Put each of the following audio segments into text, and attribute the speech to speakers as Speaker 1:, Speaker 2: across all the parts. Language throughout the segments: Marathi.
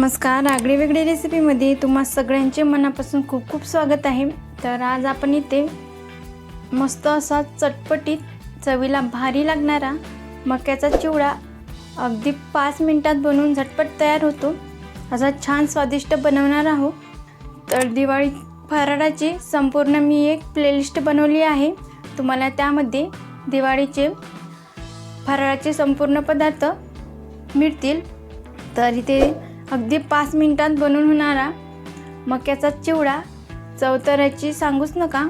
Speaker 1: नमस्कार. आगळी वेगळी रेसिपीमध्ये तुम्हा सगळ्यांचे मनापासून खूप खूप स्वागत आहे. तर आज आपण इथे मस्त असा चटपटीत चवीला भारी लागणारा मक्याचा चिवडा अगदी पाच मिनटात बनवून झटपट तयार होतो. असा छान स्वादिष्ट बनवणार आहोत. तर दिवाळी फराळाची संपूर्ण मी एक प्लेलिस्ट बनवली आहे. तुम्हाला त्यामध्ये दिवाळीचे फराळाचे संपूर्ण पदार्थ मिळतील. तर इथे अगदी पाच मिनिटात बनवून होणारा मक्याचा चिवडा. चवतऱ्याची सांगूच नका.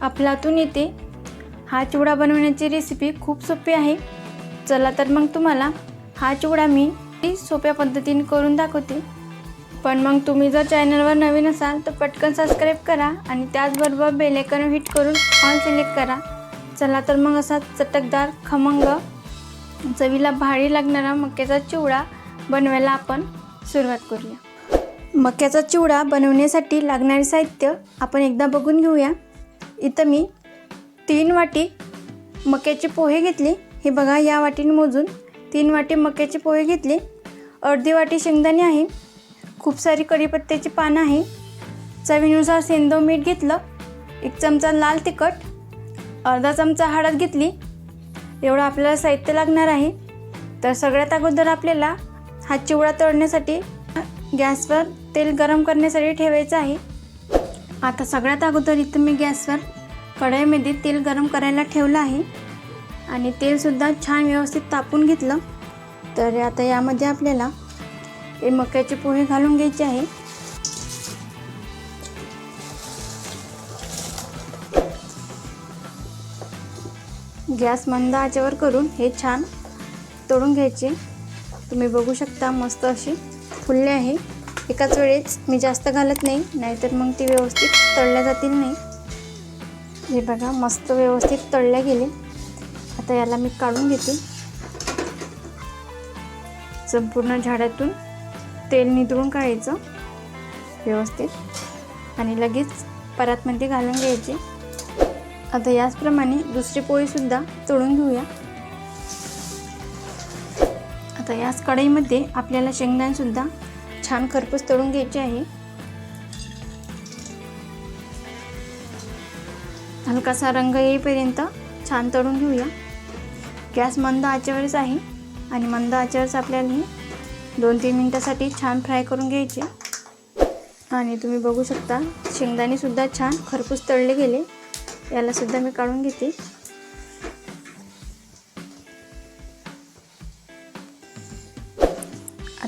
Speaker 1: आपलातून येते. हा चिवडा बनवण्याची रेसिपी खूप सोपी आहे. चला तर मग तुम्हाला हा चिवडा मी सोप्या पद्धतीने करून दाखवते. पण मग तुम्ही जर चॅनलवर नवीन असाल तर पटकन सबस्क्राईब करा आणि त्याचबरोबर बेलेकन हिट करून ऑल सिलेक्ट करा. चला तर मग असा चटकदार खमंग चवीला भारी लागणारा मक्याचा चिवडा बनवायला आपण सुरुवात करूया. मक्याचा चिवडा बनवण्यासाठी लागणारे साहित्य आपण एकदा बघून घेऊया. इथं मी तीन वाटी मक्याचे पोहे घेतले. हे बघा या वाटीने मोजून तीन वाटी मक्याचे पोहे घेतले. अर्धी वाटी शेंगदाणे आहे. खूप सारी कढीपत्त्याची पानं आहे. चवीनुसार सेंदव मीठ घेतलं. एक चमचा लाल तिखट. अर्धा चमचा हळद घेतली. एवढं आपल्याला साहित्य लागणार आहे. तर सगळ्यात अगोदर आपल्याला हा चिवडा तळण्यासाठी गॅसवर तेल गरम करण्यासाठी ठेवायचं आहे. आता सगळ्यात अगोदर इथं मी गॅसवर कढईमध्ये तेल गरम करायला ठेवलं आहे. आणि तेलसुद्धा छान व्यवस्थित तापून घेतलं. तर आता यामध्ये आपल्याला हे मक्याचे पोहे घालून घ्यायचे आहे. गॅस मंद आचेवर करून हे छान तळून घ्यायचे. तुम्ही बघू शकता मस्त अशी फुलले आहे. एकाच वेळेस मी जास्त घालत नाही नाहीतर मग ती व्यवस्थित तळल्या जातील नाही. हे बघा मस्त व्यवस्थित तळल्या गेले. आता याला मी काढून घेते. संपूर्ण झाडातून तेल नितळून काढायचं व्यवस्थित. आणि लगेच परातमध्ये घालून घ्यायचे. आता याचप्रमाणे दुसरी पोळीसुद्धा तळून घेऊया. आता याच कढईमध्ये आपल्याला शेंगदाणेसुद्धा छान खरपूस तळून घ्यायचे आहे. हलकासा रंग येईपर्यंत छान तळून घेऊया. गॅस मंद आचेवरच आहे आणि मंद आचेवरच आपल्याला हे दोन तीन मिनटासाठी छान फ्राय करून घ्यायचे. आणि तुम्ही बघू शकता शेंगदाणेसुद्धा छान खरपूस तळले गेले. यालासुद्धा मी काढून घेते.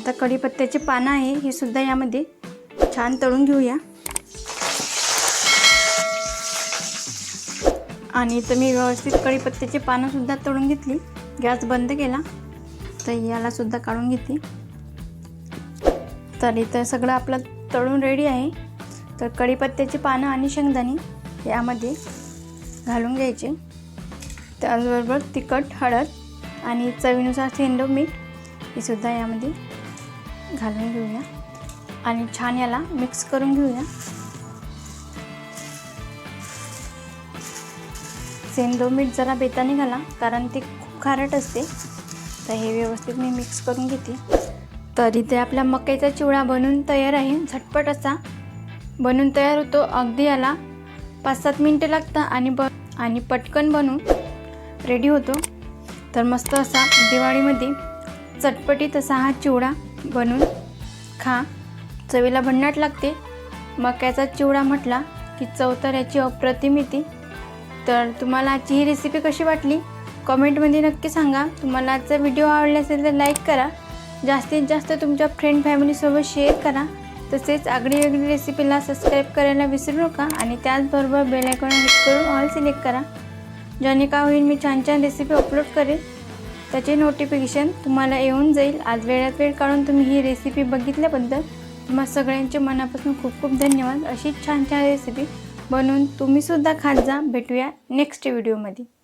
Speaker 1: आता कढीपत्त्याचे पानं आहे हे सुद्धा यामध्ये छान तळून घेऊया. आणि इथं मी व्यवस्थित कढीपत्त्याची पानंसुद्धा तळून घेतली. गॅस बंद केला तर यालासुद्धा काढून घेते तर इथं सगळं आपलं तळून रेडी आहे. तर कढीपत्त्याची पानं आणि शेंगदाणे यामध्ये घालून घ्यायचे. त्याचबरोबर तिखट हळद आणि चवीनुसार सेंडो मीठ हे सुद्धा यामध्ये घालून घेऊया. आणि छान याला मिक्स करून घेऊया. सेंदो मीठ जरा बेताने घाला कारण ते खूप खारट असते. तर हे व्यवस्थित मी मिक्स करून घेते. तर इथे आपला मक्याचा चिवडा बनून तयार आहे. झटपट असा. बनून तयार होतो. अगदी याला पाच सात मिनटं लागतं आणि ब आणि पटकन बनून रेडी होतो. तर मस्त असा दिवाळीमध्ये चटपटीत असा हा चिवडा बनवून खा. चवीला भन्नाट लागते. मक्याचा चिवडा म्हटला की चव तर याची अप्रतिम येते. तर तुम्हाला आजची ही रेसिपी कशी वाटली? कमेंटमध्ये नक्की सांगा. तुम्हाला आजचा व्हिडिओ आवडला असेल तर लाईक करा. जास्तीत जास्त तुमच्या फ्रेंड फॅमिलीसोबत शेअर करा. तसेच आगळी वेगळी रेसिपीला सबस्क्राईब करायला विसरू नका आणि त्याचबरोबर बेल आयकॉन हिट करून ऑल सिलेक्ट करा. ज्याने का होईल मी छान छान रेसिपी अपलोड करेल. त्याचे नोटिफिकेशन तुम्हाला येऊन जाईल. आज वेळात वेळ काढून तुम्ही ही रेसिपी बघितल्याबद्दल तुम्हा सगळ्यांचे मनापासून खूप खूप धन्यवाद. अशीच छान छान रेसिपी बनवून तुम्हीसुद्धा खात जा. भेटूया नेक्स्ट व्हिडिओमध्ये